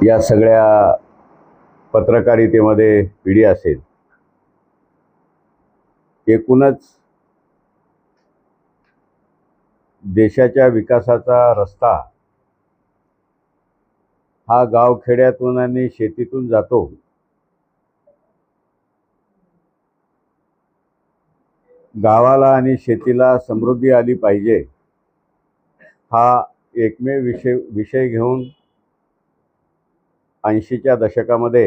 या सगळ्या पत्रकारितेमध्ये पिढी असेल. एकूणच देशाच्या विकासाचा रस्ता हा गावखेड्यातून आणि शेतीतून जातो. गावाला आणि शेतीला समृद्धी आली पाहिजे हा एकमेव विषय विषय घेऊन ऐंशीच्या दशकामध्ये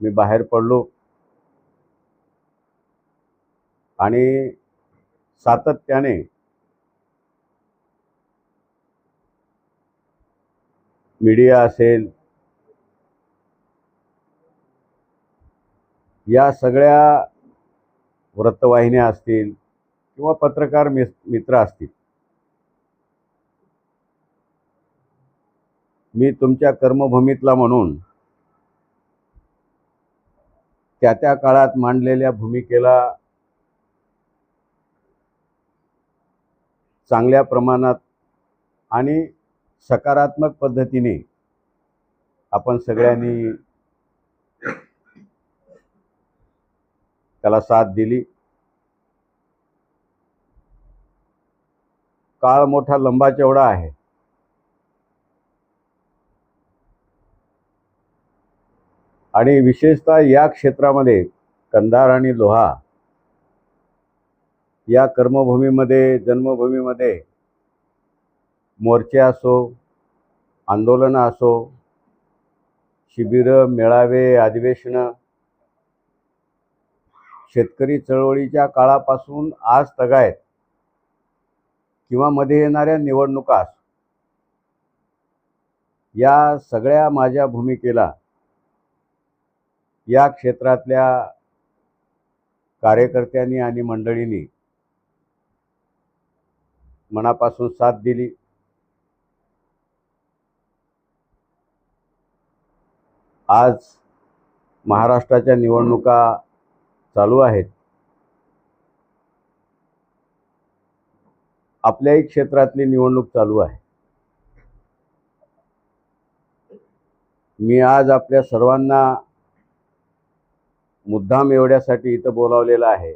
मी बाहेर पडलो. आणि सातत्याने मीडिया असेल या सगळ्या वृत्तवाहिन्या असतील किंवा पत्रकार मिस मित्र असतील मी तुमच्या कर्मभूमीतला म्हणून त्या त्या काळात मांडलेल्या भूमिकेला चांगल्या प्रमाणात आणि सकारात्मक पद्धतीने आपण सगळ्यांनी त्याला साथ दिली. काळ मोठा लंबा आहे. आणि विशेषतः या क्षेत्रामध्ये कंधार आणि लोहा या कर्मभूमीमध्ये जन्मभूमीमध्ये मोर्चे असो आंदोलनं असो शिबिरं मेळावे अधिवेशनं शेतकरी चळवळीच्या काळापासून आज तगायत किंवा मध्ये येणाऱ्या निवडणुका या सगळ्या माझ्या भूमिकेला या क्षेत्रातल्या कार्यकर्त्यांनी आणि मंडळींनी मनापासून साथ दिली. आज महाराष्ट्राच्या निवडणुका चालू आहेत. आपल्याही क्षेत्रातली निवडणूक चालू आहे. मी आज आपल्या सर्वांना मुद्दाम एवढ्यासाठी इथं बोलावलेलं आहे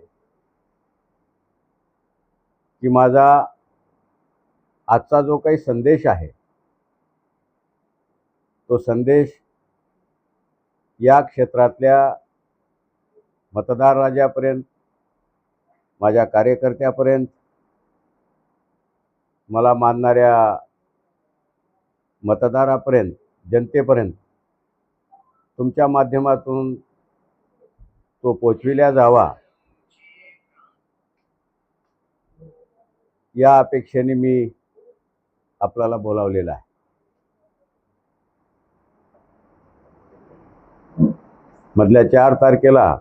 की माझा आजचा जो काही संदेश आहे तो संदेश या क्षेत्रातल्या मतदार राजापर्यंत माझ्या कार्यकर्त्यापर्यंत मला मानणाऱ्या मतदारापर्यंत जनतेपर्यंत तुमच्या माध्यमातून तो पोचविल्या जावा. या अपेक्षेने मी आपल्याला बोलावलेला आहे. मधल्या चार तारखेला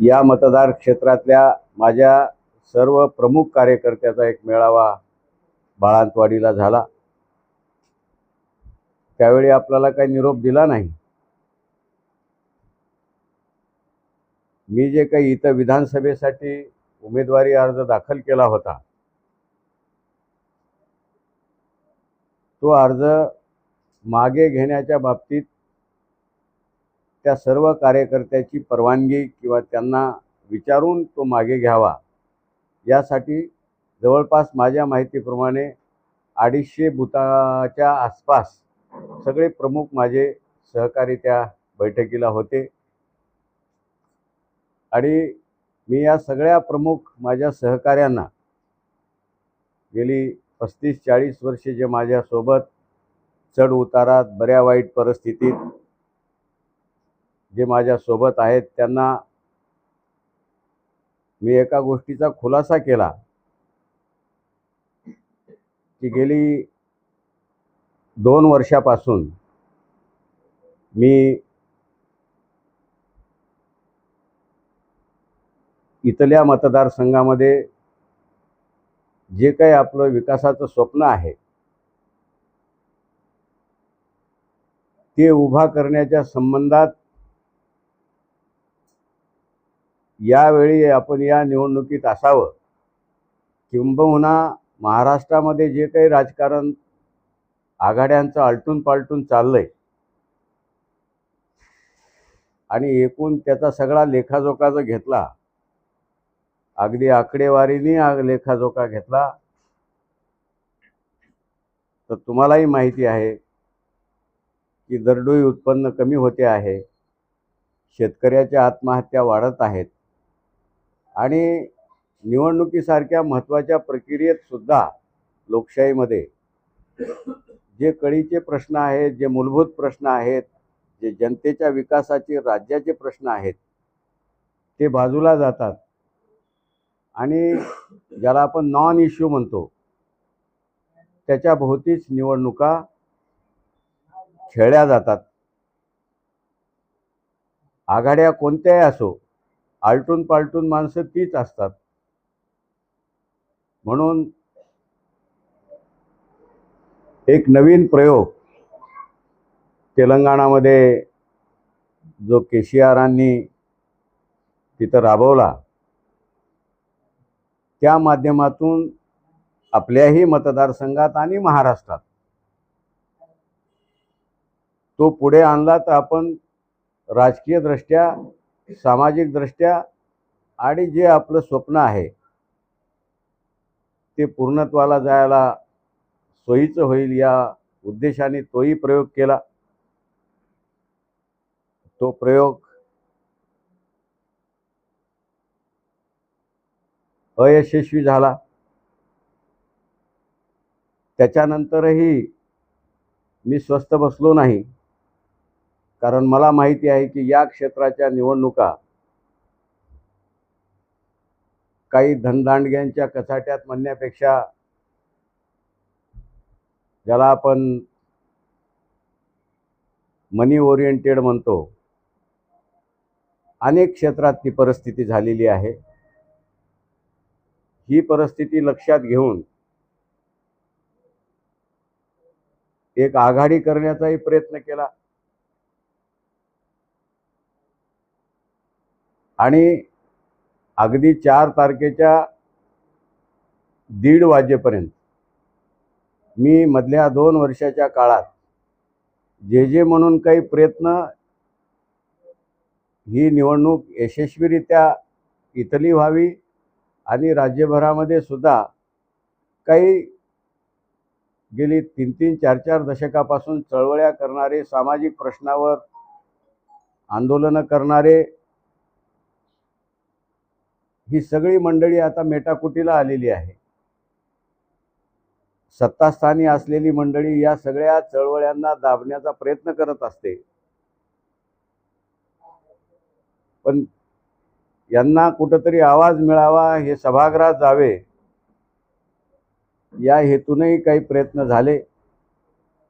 या मतदार क्षेत्रातल्या माझ्या सर्व प्रमुख कार्यकर्त्याचा एक मेळावा बाळांतवाडीला झाला. त्यावेळी आपल्याला काही निरोप दिला नाही. मी जे काही इथं विधानसभेसाठी उमेदवारी अर्ज दाखल केला होता तो अर्ज मागे घेण्याच्या बाबतीत त्या सर्व कार्यकर्त्याची परवानगी किंवा त्यांना विचारून तो मागे घ्यावा यासाठी जवळपास माझ्या माहितीप्रमाणे अडीचशे बुताच्या आसपास सगळे प्रमुख माझे सहकारी त्या बैठकीला होते. आणि मी या सगळ्या प्रमुख माझ्या सहकाऱ्यांना गेली पस्तीस चाळीस वर्षे जे माझ्यासोबत चढ उतारात बऱ्या वाईट परिस्थितीत जे माझ्यासोबत आहेत त्यांना मी एका गोष्टीचा खुलासा केला. की गेली दोन वर्षापासून मी इथल्या मतदारसंघामध्ये जे काही आपलं विकासाचं स्वप्न आहे ते उभा करण्याच्या संबंधात यावेळी आपण या निवडणुकीत असावं. किंबहुना महाराष्ट्रामध्ये जे काही राजकारण आघाड्यांचं आलटून पालटून चाललंय. आणि एकूण त्याचा सगळा लेखाजोखा जर घेतला अगदी आकडेवारीने लेखाजोखा घेतला तर तुम्हालाही माहिती आहे की दरडोई उत्पन्न कमी होते आहे शेतकऱ्याच्या आत्महत्या वाढत आहेत आणि निवडणुकीसारख्या महत्त्वाच्या प्रक्रियेत सुद्धा लोकशाहीमध्ये जे कळीचे प्रश्न आहेत जे मूलभूत प्रश्न आहेत जे जनतेच्या विकासाचे राज्याचे प्रश्न आहेत ते बाजूला जातात. आणि ज्याला आपण नॉन इश्यू म्हणतो त्याच्या भोवतीच निवडणुका खेळल्या जातात. आघाड्या कोणत्याही असो आलटून पालटून माणसं तीच असतात. म्हणून एक नवीन प्रयोग तेलंगणामध्ये जो केशियारांनी तिथं राबवला त्या माध्यमातून आपल्याही मतदारसंघात आणि महाराष्ट्रात तो पुढे आणला तर आपण राजकीयदृष्ट्या सामाजिकदृष्ट्या आणि जे आपलं स्वप्न आहे ते पूर्णत्वाला जायला सोयीचं होईल या उद्देशाने तोही प्रयोग केला. तो प्रयोग अयशस्वी झाला. त्याच्यानंतरही मी स्वस्थ बसलो नाही. कारण मला माहिती आहे की या क्षेत्राच्या निवडणुका काही धनदांडग्यांच्या कचाट्यात म्हणण्यापेक्षा ज्याला आपण मनी ओरिएंटेड म्हणतो. अनेक क्षेत्रात ती परिस्थिती झालेली आहे. ही परिस्थिती लक्षात घेऊन एक आघाडी करण्याचाही प्रयत्न केला. आणि अगदी चार तारखेच्या दीड वाजेपर्यंत मी मधल्या दोन वर्षाच्या काळात जे जे म्हणून काही प्रयत्न ही निवडणूक यशस्वीरित्या इथली व्हावी आणि राज्यभरामध्ये सुद्धा काही गेली तीन तीन चार चार दशकापासून चळवळ्या करणारे सामाजिक प्रश्नावर आंदोलनं करणारे ही सगळी मंडळी आता मेटाकुटीला आलेली आहे. सत्तास्थानी असलेली मंडळी या सगळ्या चळवळ्यांना दाबण्याचा प्रयत्न करत असते. पण यांना कुठंतरी आवाज मिळावा हे सभागृहात जावे या हेतूनही काही प्रयत्न झाले.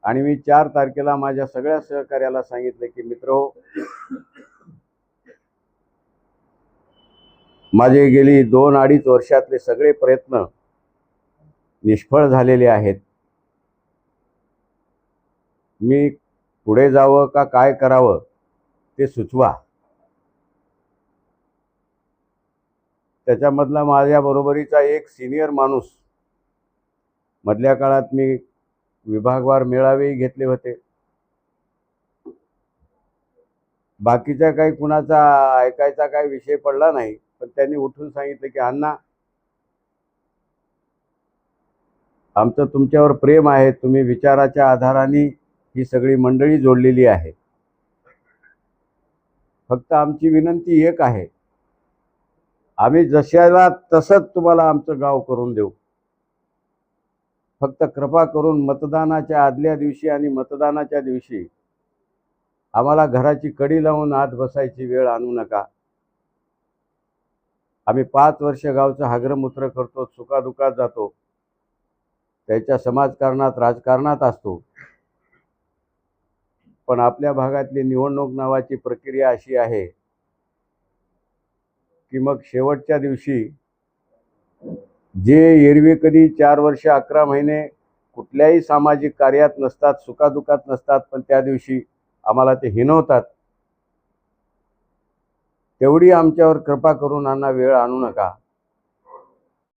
आणि मी चार तारखेला माझ्या सगळ्या सहकार्याला सांगितले की मित्र माझे गेली दोन अडीच वर्षातले सगळे प्रयत्न निष्फळ झालेले आहेत. मी पुढे जावं का काय करावं ते सुचवा. त्याच्यामधला माझ्या बरोबरीचा एक सिनियर माणूस मधल्या काळात मी विभागवार मेळावेही घेतले होते. बाकीच्या काही कुणाचा ऐकायचा काही विषय पडला नाही पण त्यांनी उठून सांगितलं की अण्णा आमचं तुमच्यावर प्रेम आहे तुम्ही विचाराच्या आधाराने ही सगळी मंडळी जोडलेली आहे. फक्त आमची विनंती एक आहे. आम्ही जशाला तसंच तुम्हाला आमचं गाव करून देऊ. फक्त कृपा करून मतदानाच्या आदल्या दिवशी आणि मतदानाच्या दिवशी आम्हाला घराची कडी लावून आत बसायची वेळ आणू नका. आम्ही पाच वर्ष गावचं हागरमूत्र करतो सुखादुखात जातो. त्याच्या समाजकारणात राजकारणात असतो. पण आपल्या भागातली निवडणूक नावाची प्रक्रिया अशी आहे की मग शेवटच्या दिवशी जे एरवी कधी चार वर्ष अकरा महिने कुठल्याही सामाजिक कार्यात नसतात सुखादुखात नसतात पण त्या दिवशी आम्हाला ते हिनवतात. तेवढी आमच्यावर कृपा करून अण्णा वेळ आणू नका.